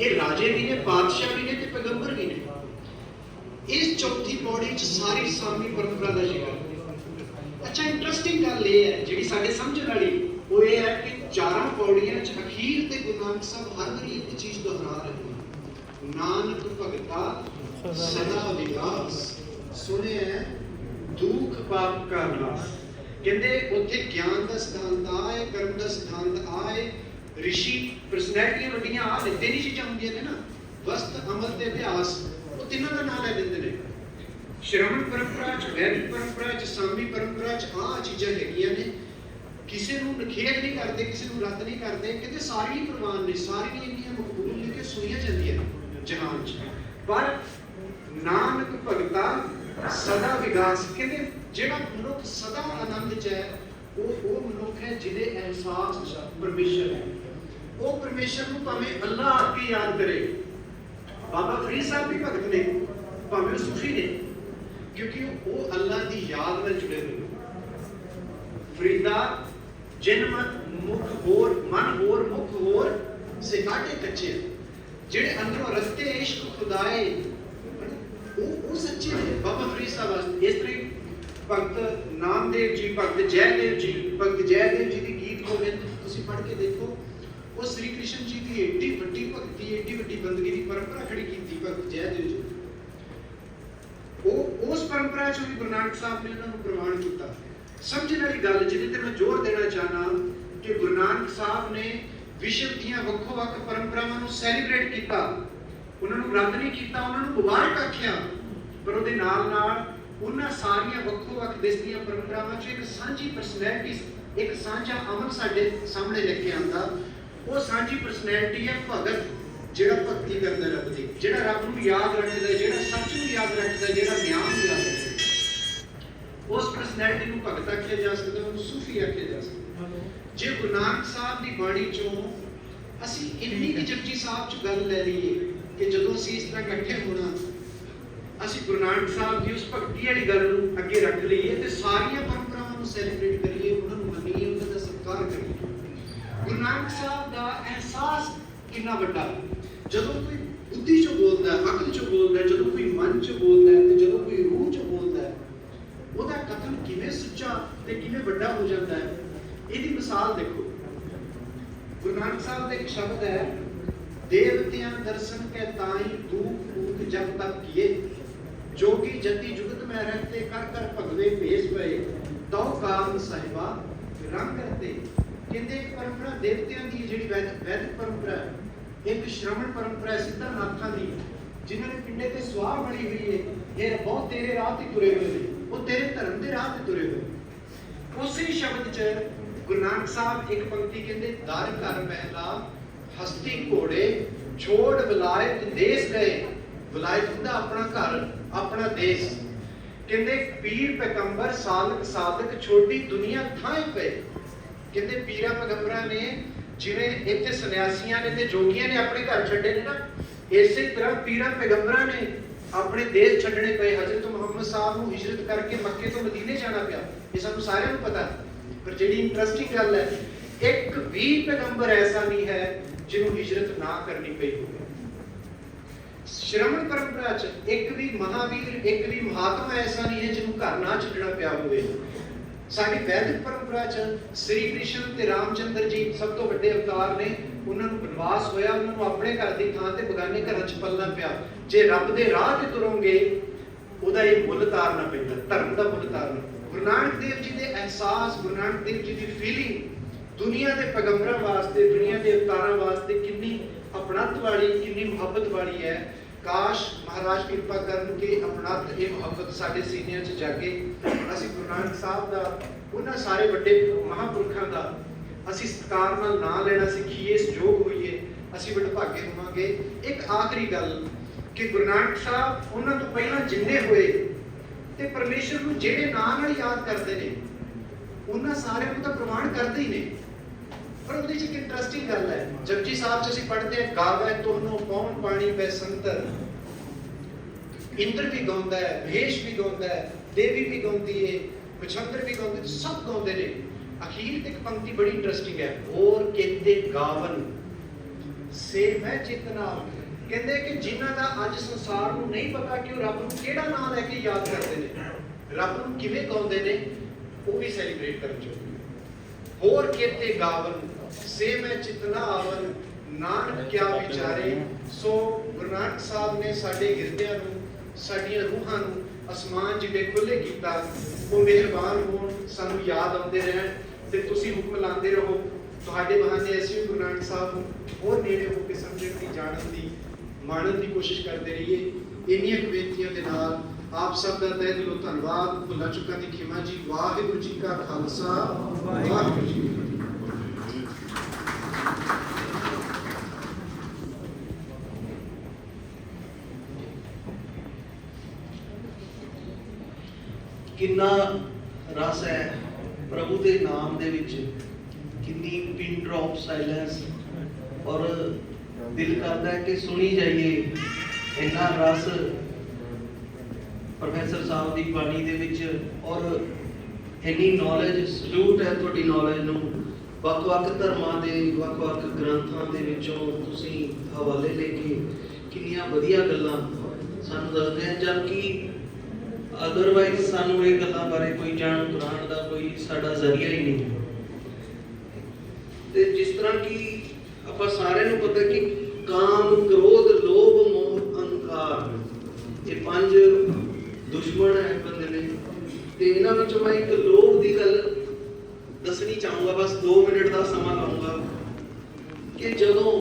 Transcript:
ਇਹ ਰਾਜੇ ਵੀ ਨੇ, ਬਾਦਸ਼ਾਹ ਵੀ ਨੇ ਤੇ ਪੈਗੰਬਰ ਵੀ ਨੇ। ਇਸ ਚੌਥੀ ਪੌੜੀ 'ਚ ਸਾਰੀ ਸਾਮੀ ਪਰੰਪਰਾ ਦਾ ਜ਼ਿਕਰ। ਅੱਛਾ ਇੰਟਰਸਟਿੰਗ ਗੱਲ ਇਹ ਹੈ, ਜਿਹੜੀ ਸਾਡੇ ਸਮਝਣ ਵਾਲੀ, ਉਹ ਇਹ ਹੈ ਕਿ ਚਾਰਾਂ ਪੌੜੀਆਂ 'ਚ ਅਖੀਰ ਤੇ ਗੁਰੂ ਨਾਨਕ ਸਾਹਿਬ ਹਰ ਇੱਕ ਚੀਜ਼ ਦੁਹਰਾ ਰਹੇ ਨੇ। ਨਾਨਕ ਭਗਤਾ, ਸਦਾ ਵਿਗਾਸ ਸੁਣਿਆ ਦੁੱਖ ਪਾਪ ਕਾ ਨਾਸ ਕਹਿੰਦੇ, ਉੱਥੇ ਗਿਆਨ ਦਾ ਸਿਧਾਂਤ ਆਏ, ਕਰਮ ਦਾ ਸਿਧਾਂਤ ਆਏ ਰਿਸ਼ੀ ਪਰਸਨੈਲਿਟੀਆਂ ਵੱਡੀਆਂ ਆ ਨੇ, ਤਿੰਨ ਚੀਜ਼ਾਂ ਹੁੰਦੀਆਂ ਨੇ ਨਾ, ਵਸਤ, ਅਮਲ ਤੇ ਅਭਿਆਸ, ਉਹ ਤਿੰਨਾਂ ਦਾ ਨਾਮ ਲੈ ਲੈਂਦੇ ਨੇ। ਸ਼੍ਰਵਣ ਪਰੰਪਰਾ ਚ, ਵੈਦਿਕ ਪਰੰਪਰਾ ਚ, ਸਾਮੀ ਪਰੰਪਰਾ ਚ ਆਹ ਚੀਜ਼ਾਂ ਹੈਗੀਆਂ ਨੇ। ਕਿਸੇ ਨੂੰ ਨਖੇੜ ਨਹੀਂ ਕਰਦੇ, ਕਿਸੇ ਨੂੰ ਰੱਦ ਨਹੀਂ ਕਰਦੇ ਕਹਿੰਦੇ ਸਾਰੀਆਂ ਪ੍ਰਵਾਨ ਨੇ ਸਾਰੀਆਂ ਇੰਨੀਆਂ ਮਕਬੂਲ ਨੇ ਕਿ ਸੁਣੀਆਂ ਜਾਂਦੀਆਂ ਜਹਾਨ ਚ। ਪਰ ਨਾਨਕ ਭਗਤਾ ਸਦਾ ਵਿਗਾਸ ਕਹਿੰਦੇ ਜਿਹੜਾ ਮਨੁੱਖ ਸਦਾ ਆਨੰਦ ਚ ਹੈ, ਉਹ ਉਹ ਮਨੁੱਖ ਹੈ ਜਿਹਦੇ ਅਹਿਸਾਸ ਪਰਮੇਸ਼ਰ ਹੈ। ਉਹ ਪਰਮੇਸ਼ਰ ਨੂੰ ਭਾਵੇਂ ਅੱਲਾਹ ਆ ਯਾਦ ਕਰੇ। ਬਾਬਾ ਫਰੀਦ ਸਾਹਿਬ ਵੀ ਭਗਤ ਨੇ, ਭਾਵੇਂ ਸੂਫੀ ਨੇ, ਕਿਉਂਕਿ ਉਹ ਅੱਲਾਹ ਦੀ ਯਾਦ ਨਾਲ ਜੁੜੇ ਹੋਏ ਫਰੀਦਾ ਜਿਨ ਮੁਖ ਹੋਰ, ਮਨ ਹੋਰ, ਮੁਖ ਹੋਰ ਸਿਕਾਟੇ ਕੱਚੇ ਜਿਹੜੇ ਅੰਦਰੋਂ ਰਸਤੇ ਇਸ਼ਕ ਖੁਦਾਏ ਉਹ ਉਹ ਸੱਚੇ ਨੇ ਬਾਬਾ ਫਰੀਦ ਸਾਹਿਬ ਵਾਸਤੇ। ਇਸ ਤਰੀ ਭਗਤ ਨਾਮਦੇਵ ਜੀ, ਭਗਤ ਜੈਦੇਵ ਜੀ, ਭਗਤ ਜੈਦੇਵ ਜੀ ਦੀ ਗੀਤ ਗੋਬਿੰਦ ਤੁਸੀਂ ਪੜ੍ਹ ਕੇ ਦੇਖੋ। ਉਹ ਸ੍ਰੀ ਕ੍ਰਿਸ਼ਨ ਜੀ ਦੀ ਏਡੀ ਵੱਡੀ ਭਗਤੀ, ਏਡੀ ਵੱਡੀ ਬੰਦਗੀ ਦੀ ਪਰੰਪਰਾ ਖੜੀ ਕੀਤੀ ਭਗਤ ਜੈਦੇਵ ਜੀ ਉਹ, ਉਸ ਪਰੰਪਰਾ ਚੋਂ ਵੀ ਗੁਰੂ ਨਾਨਕ ਸਾਹਿਬ ਨੇ ਉਹਨਾਂ ਨੂੰ ਪ੍ਰਵਾਨ ਕੀਤਾ। ਸਮਝਣ ਵਾਲੀ ਗੱਲ ਜਿਹਦੇ ਤੇ ਮੈਂ ਜ਼ੋਰ ਦੇਣਾ ਚਾਹਨਾ ਕਿ ਗੁਰੂ ਨਾਨਕ ਸਾਹਿਬ ਨੇ ਵਿਸ਼ਵ ਦੀਆਂ ਵੱਖੋ ਵੱਖ ਪਰੰਪਰਾਵਾਂ ਨੂੰ ਸੈਲੀਬ੍ਰੇਟ ਕੀਤਾ। ਉਹਨਾਂ ਨੂੰ ਰੱਦ ਨਹੀਂ ਕੀਤਾ, ਉਹਨਾਂ ਨੂੰ ਮੁਬਾਰਕ ਆਖਿਆ। ਪਰ ਉਹਦੇ ਨਾਲ ਨਾਲ ਉਹਨਾਂ ਸਾਰੀਆਂ ਵੱਖੋ ਵੱਖ ਦੇਸ਼ ਦੀਆਂ ਪਰੰਪਰਾਵਾਂ 'ਚ ਇੱਕ ਸਾਂਝੀ ਪਰਸਨੈਲਿਟੀ ਇੱਕ ਸਾਂਝਾ ਅਮਲ ਸਾਡੇ ਸਾਹਮਣੇ ਲੈ ਕੇ ਆਂਦਾ। ਉਹ ਸਾਂਝੀ ਪਰਸਨੈਲਿਟੀ ਹੈ ਭਗਤ, ਜਿਹੜਾ ਭਗਤੀ ਕਰਦਾ ਰੱਬ ਦੀ, ਜਿਹੜਾ ਰੱਬ ਨੂੰ ਯਾਦ ਰੱਖਦਾ, ਜਿਹੜਾ ਸੱਚ ਨੂੰ ਯਾਦ ਰੱਖਦਾ, ਜਿਹੜਾ ਗਿਆਨ ਨੂੰ ਯਾਦ ਰੱਖਦਾ। ਉਸ ਪਰਸਨੈਲਿਟੀ ਨੂੰ ਭਗਤ ਆਖਿਆ ਜਾ ਸਕਦਾ, ਉਹਨੂੰ ਸੂਫੀ ਆਖਿਆ ਜਾ ਸਕਦਾ। ਜੇ ਗੁਰੂ ਨਾਨਕ ਸਾਹਿਬ ਦੀ ਬਾਣੀ ਚੋਂ ਅਸੀਂ ਇੰਨੀ ਕਿ ਜਪਜੀ ਸਾਹਿਬ ਚ ਗੱਲ ਲੈ ਲਈਏ ਕਿ ਜਦੋਂ ਅਸੀਂ ਇਸ ਤਰ੍ਹਾਂ ਇਕੱਠੇ ਹੋਣਾ, ਅਸੀਂ ਗੁਰੂ ਨਾਨਕ ਸਾਹਿਬ ਦੀ ਉਸ ਭਗਤੀ ਵਾਲੀ ਗੱਲ ਨੂੰ ਅੱਗੇ ਰੱਖ ਲਈਏ ਤੇ ਸਾਰੀਆਂ ਪਰੰਪਰਾਵਾਂ ਨੂੰ ਸੈਲੀਬ੍ਰੇਟ ਕਰੀਏ ਉਹਨਾਂ ਨੂੰ ਮੰਨੀਏ ਉਹਨਾਂ ਦਾ ਸਤਿਕਾਰ ਕਰੀਏ ਗੁਰੂ ਨਾਨਕ ਸਾਹਿਬ ਦਾ ਅਹਿਸਾਸ ਕਿੰਨਾ ਵੱਡਾ ਜਦੋਂ ਕੋਈ ਬੁੱਧੀ ਚੋਂ ਬੋਲਦਾ ਹੈ ਅਕਲ ਚੋਂ ਬੋਲਦਾ ਹੈ ਜਦੋਂ ਕੋਈ ਮਨ ਚੋਂ ਬੋਲਦਾ ਹੈ ਤੇ ਜਦੋਂ ਕੋਈ ਰੂਹ ਚੋਂ ਬੋਲਦਾ ਹੈ ਉਹਦਾ ਕਥਨ ਕਿਵੇਂ ਸੁੱਚਾ ਤੇ ਕਿਵੇਂ ਵੱਡਾ ਹੋ ਜਾਂਦਾ ਹੈ ਇਹਦੀ ਮਿਸਾਲ ਦੇਖੋ ਗੁਰੂ ਨਾਨਕ ਸਾਹਿਬ ਦਾ ਇੱਕ ਸ਼ਬਦ ਹੈ ਦੇਵਤਿਆਂ ਦਰਸ਼ਨ ਕੈ ਤਾਈ ਦੂਖ ਦੂਖ ਜਬ ਤੱਕ ਕੀਏ ਜੋ ਕਿ ਜਤੀ ਜੁਗਤ ਮੈਂ ਰਹਤੇ ਕਰ ਕਰ ਭਗਵੇ ਭੇਸ ਪਏ ਤਉ ਕਾਰਨ ਸਾਹਿਬਾ ਰੰਗ ਕਰਤੇ ਕਹਿੰਦੇ ਪਰੰਪਰਾ ਦੇਵਤਿਆਂ ਦੀ ਜਿਹੜੀ ਵੈਦਿਕ ਪਰੰਪਰਾ ਹੈ, ਇੱਕ ਸ਼੍ਰਵਣ ਪਰੰਪਰਾ ਹੈ ਸਿੱਧਾਨਾਥਾਂ ਦੀ, ਜਿਨ੍ਹਾਂ ਨੇ ਪਿੰਡੇ ਤੇ ਸਵਾਹ ਬਣੀ ਹੋਈ ਹੈ, ਇਹ ਬਹੁਤ ਤੇਰੇ ਰਾਹ ਤੇ ਤੁਰੇ ਹੋਏ ਨੇ, ਉਹ ਤੇਰੇ ਧਰਮ ਦੇ ਰਾਹ ਤੇ ਤੁਰੇ ਹੋਏ ਉਸੇ ਸ਼ਬਦ 'ਚ ਗੁਰੂ ਨਾਨਕ ਸਾਹਿਬ ਇੱਕ ਪੰਕਤੀ ਕਹਿੰਦੇ, ਦਰ ਘਰ ਪਹਿਲਾ, ਹਸਤੀ ਘੋੜੇ, ਛੋੜ ਵਿਲਾਇਤ ਦੇਸ ਗਏ ਵਿਲਾਇਤ ਹੁੰਦਾ ਆਪਣਾ ਘਰ, ਆਪਣਾ ਦੇਸ਼। ਕਹਿੰਦੇ, ਪੀਰ ਪੈਗੰਬਰ, ਸਾਲਕ ਸਾਧਕ ਛੋਟੀ ਦੁਨੀਆ ਥਾਂ ਪਏ। ਕਹਿੰਦੇ ਪੀਰਾਂ ਪੈਗੰਬਰਾਂ ਨੇ ਜਿਵੇਂ ਇੱਥੇ ਸੰਨਿਆਸੀਆਂ ਨੇ ਤੇ ਜੋਗੀਆਂ ਨੇ ਆਪਣੇ ਘਰ ਛੱਡੇ ਨੇ ਨਾ, ਇਸੇ ਤਰ੍ਹਾਂ ਪੀਰਾਂ ਪੈਗੰਬਰਾਂ ਨੇ ਆਪਣੇ ਦੇਸ਼ ਛੱਡਣੇ ਪਏ। ਹਜ਼ਰਤ ਮੁਹੰਮਦ ਸਾਹਿਬ ਨੂੰ ਹਿਜਰਤ ਕਰਕੇ ਮੱਕੇ ਤੋਂ ਮਦੀਨੇ ਜਾਣਾ ਪਿਆ। ਇਹ ਸਾਨੂੰ ਸਾਰਿਆਂ ਨੂੰ ਪਤਾ ਪਰ ਜਿਹੜੀ ਇੰਟਰਸਟਿੰਗ ਗੱਲ ਹੈ, ਇੱਕ ਵੀ ਪੈਗੰਬਰ ਐਸਾ ਨਹੀਂ ਹੈ ਜਿਹਨੂੰ ਹਿਜਰਤ ਨਾ ਕਰਨੀ ਪਈ ਹੋਵੇ। ਸ਼੍ਰਮਣ ਪਰੰਪਰਾ ਚ ਇੱਕ ਵੀ ਮਹਾਵੀਰ, ਇੱਕ ਵੀ ਮਹਾਤਮਾ ਐਸਾ ਨਹੀਂ ਹੈ ਜਿਹਨੂੰ ਘਰ ਨਾ ਛੱਡਣਾ ਪਿਆ ਹੋਵੇ। ਸਾਡੀ ਵੈਦਿਕ ਪਰੰਪਰਾ ਚ ਸ੍ਰੀ ਕ੍ਰਿਸ਼ਨ ਤੇ ਰਾਮਚੰਦਰ ਜੀ ਸਭ ਤੋਂ ਵੱਡੇ ਅਵਤਾਰ ਨੇ। ਉਹਨਾਂ ਨੂੰ ਬਨਵਾਸ ਹੋਇਆ, ਉਹਨਾਂ ਨੂੰ ਆਪਣੇ ਘਰ ਦੀ ਥਾਂ ਤੇ ਬਗਾਨੇ ਘਰਾਂ ਚ ਪਲਣਾ ਪਿਆ। ਜੇ ਰੱਬ ਦੇ ਰਾਹ ਤੇ ਤੁਰੋਗੇ, ਉਹਦਾ ਇਹ ਮੁੱਲ ਤਾਰਨਾ ਪੈਂਦਾ, ਧਰਮ ਦਾ ਮੁੱਲ ਤਾਰਨਾ। ਗੁਰੂ ਨਾਨਕ ਦੇਵ ਜੀ ਦੇ ਅਹਿਸਾਸ, ਗੁਰੂ ਨਾਨਕ ਦੇਵ ਜੀ ਦੀ ਫੀਲਿੰਗ ਦੁਨੀਆ ਦੇ ਪੈਗੰਬਰਾਂ ਵਾਸਤੇ, ਦੁਨੀਆ ਦੇ ਅਵਤਾਰਾਂ ਵਾਸਤੇ ਕਿੰਨੀ ਅਪਣਤ ਵਾਲੀ, ਕਿੰਨੀ ਮੁਹੱਬਤ ਵਾਲੀ ਹੈ। ਕਾਸ਼ ਮਹਾਰਾਜ ਕਿਰਪਾ ਕਰਨ ਕਿ ਅਪਣਤ ਇਹ ਮੁਹੱਬਤ ਸਾਡੇ ਸੀਨਿਆਂ 'ਚ ਜਾਗੇ। ਅਸੀਂ ਗੁਰੂ ਨਾਨਕ ਸਾਹਿਬ ਦਾ, ਉਹਨਾਂ ਸਾਰੇ ਵੱਡੇ ਮਹਾਂਪੁਰਖਾਂ ਦਾ ਅਸੀਂ ਸਤਿਕਾਰ ਨਾਲ ਨਾਂ ਲੈਣਾ ਸਿੱਖੀਏ, ਸਹਿਯੋਗ ਹੋਈਏ, ਅਸੀਂ ਵਡਭਾਗੇ ਹੋਵਾਂਗੇ। ਇੱਕ ਆਖਰੀ ਗੱਲ ਕਿ ਗੁਰੂ ਨਾਨਕ ਸਾਹਿਬ ਉਹਨਾਂ ਤੋਂ ਪਹਿਲਾਂ ਜਿੰਨੇ ਹੋਏ ਤੇ ਪਰਮੇਸ਼ਰ ਨੂੰ ਜਿਹੜੇ ਨਾਂ ਨਾਲ ਯਾਦ ਕਰਦੇ ਨੇ, ਉਹਨਾਂ ਸਾਰਿਆਂ ਨੂੰ ਤਾਂ ਪ੍ਰਮਾਣ ਕਰਦੇ ਹੀ ਨੇ। ਪਰ ਉਹਦੇ 'ਚ ਇੱਕ ਇੰਟਰਸਟਿੰਗ ਗੱਲ ਹੈ। ਜਪਜੀ ਸਾਹਿਬ 'ਚ ਅਸੀਂ ਪੜ੍ਹਦੇ ਹਾਂ ਗਾਵੇ ਤੁਹਾਨੂੰ ਪੌਣ ਪਾਣੀ ਬੈ ਸੰਤਰ? ਇੰਦਰ ਵੀ ਗਾਉਂਦਾ ਹੈ, ਮਹੇਸ਼ ਵੀ ਗਾਉਂਦਾ ਹੈ, ਦੇਵੀ ਵੀ ਗਾਉਂਦੀ ਹੈ ਪਛੰਦਰ ਵੀ ਗਾਉਂਦੇ ਸਭ ਗਾਉਂਦੇ ਨੇ। ਅਖੀਰ ਤੇ ਇੱਕ ਪੰਕਤੀ ਬੜੀ ਇੰਟਰਸਟਿੰਗ ਹੈ, ਹੋਰ ਕਹਿੰਦੇ ਗਾਵਨ ਸੇ ਮੈਂ ਚਿਤਨਾ ਕਹਿੰਦੇ ਕਿ ਜਿਨ੍ਹਾਂ ਦਾ ਅੱਜ ਸੰਸਾਰ ਨੂੰ ਨਹੀਂ ਪਤਾ ਕਿ ਉਹ ਰੱਬ ਨੂੰ ਕਿਹੜਾ ਨਾਮ ਲੈ ਕੇ ਯਾਦ ਕਰਦੇ ਨੇ। ਰੱਬ ਨੂੰ ਕਿਵੇਂ ਗਾਉਂਦੇ ਨੇ, ਉਹ ਵੀ ਸੈਲੀਬ੍ਰੇਟ ਕਰਨ ਚਾਹੁੰਦੇ ਹੋਰ ਕੀਤੇ ਗਾਵਨ ਸੇ ਮੈਂ ਚਿਤਨਾ ਆਵਨ, ਨਾਨਕ ਕਿਆ ਵਿਚਾਰੇ, ਸੋ ਗੁਰੂ ਨਾਨਕ ਸਾਹਿਬ ਨੇ ਸਾਡੇ ਹਿਰਦਿਆਂ ਨੂੰ, ਸਾਡੀਆਂ ਰੂਹਾਂ ਨੂੰ ਅਸਮਾਨ ਜਿਵੇਂ ਖੁੱਲੇ ਕੀਤਾ, ਉਹ ਮਿਹਰਬਾਨ ਹੋਣ, ਸਾਨੂੰ ਯਾਦ ਆਉਂਦੇ ਰਹਿਣ ਤੇ ਤੁਸੀਂ ਹੁਕਮ ਲਾਉਂਦੇ ਰਹੋ। ਤੁਹਾਡੇ ਬਹਾਨੇ ਅਸੀਂ ਗੁਰੂ ਨਾਨਕ ਸਾਹਿਬ ਨੂੰ ਹੋਰ ਨੇੜੇ ਹੋ ਕੇ ਸਮਝਣ ਦੀ, ਜਾਣਨ ਦੀ, ਮਾਣਨ ਦੀ ਕੋਸ਼ਿਸ਼ ਕਰਦੇ ਰਹੀਏ। ਇੰਨੀਆਂ ਬੇਨਤੀਆਂ ਦੇ ਨਾਲ ਆਪ ਸਭ ਦਾ ਤਹਿ ਦਿਲੋਂ ਧੰਨਵਾਦ। ਭੁੱਲਾਂ ਚੁੱਕਾ ਦੀ ਖਿਮਾ ਜੀ। ਵਾਹਿਗੁਰੂ ਜੀ ਕਾ ਖਾਲਸਾ। ਵਾਹਿਗੁਰੂ ਜੀ ਕਿੰਨਾ ਰਸ ਹੈ ਪ੍ਰਭੂ ਦੇ ਨਾਮ ਦੇ ਵਿੱਚ? ਕਿੰਨੀ ਪਿਨ ਡ੍ਰੌਪ ਸਾਇਲੈਂਸ ਔਰ ਦਿਲ ਕਰਦਾ ਹੈ ਕਿ ਸੁਣੀ ਜਾਈਏ। ਇੰਨਾ ਰਸ ਪ੍ਰੋਫੈਸਰ ਸਾਹਿਬ ਦੀ ਬਾਣੀ ਦੇ ਵਿੱਚ ਔਰ ਇੰਨੀ ਨੌਲੇਜ ਸਲੂਟ ਹੈ ਤੁਹਾਡੀ ਨੌਲੇਜ ਨੂੰ। ਵੱਖ-ਵੱਖ ਧਰਮਾਂ ਦੇ, ਵੱਖ-ਵੱਖ ਗ੍ਰੰਥਾਂ ਦੇ ਵਿੱਚੋਂ ਤੁਸੀਂ ਹਵਾਲੇ ਲੈ ਕੇ ਕਿੰਨੀਆਂ ਵਧੀਆ ਗੱਲਾਂ ਸਾਨੂੰ ਦੱਸਦੇ ਹਨ। ਜਦਕਿ ਅਦਰਵਾਈਜ਼ ਸਾਨੂੰ ਇਹ ਗੱਲਾਂ ਬਾਰੇ ਕੋਈ ਜਾਣ ਕੁਰਾਨ ਦਾ ਕੋਈ ਸਾਡਾ ਜ਼ਰੀਆ ਹੀ ਨਹੀਂ ਹੈ। ਤੇ ਜਿਸ ਤਰ੍ਹਾਂ ਕਿ ਆਪਾਂ ਸਾਰਿਆਂ ਨੂੰ ਪਤਾ ਕਿ ਕਾਮ, ਕ੍ਰੋਧ, ਲੋਭ, ਮੋਹ, ਅਹੰਕਾਰ, ਇਹ ਪੰਜ ਦੁਸ਼ਮਣ ਹੈ ਬੰਦੇ ਦੇ। ਤੇ ਇਹਨਾਂ ਵਿੱਚੋਂ ਮੈਂ ਇੱਕ ਲੋਭ ਦੀ ਗੱਲ ਦੱਸਣੀ ਚਾਹੂੰਗਾ, ਬਸ 2 ਮਿੰਟ ਦਾ ਸਮਾਂ ਲਾਉਂਗਾ ਕਿ ਜਦੋਂ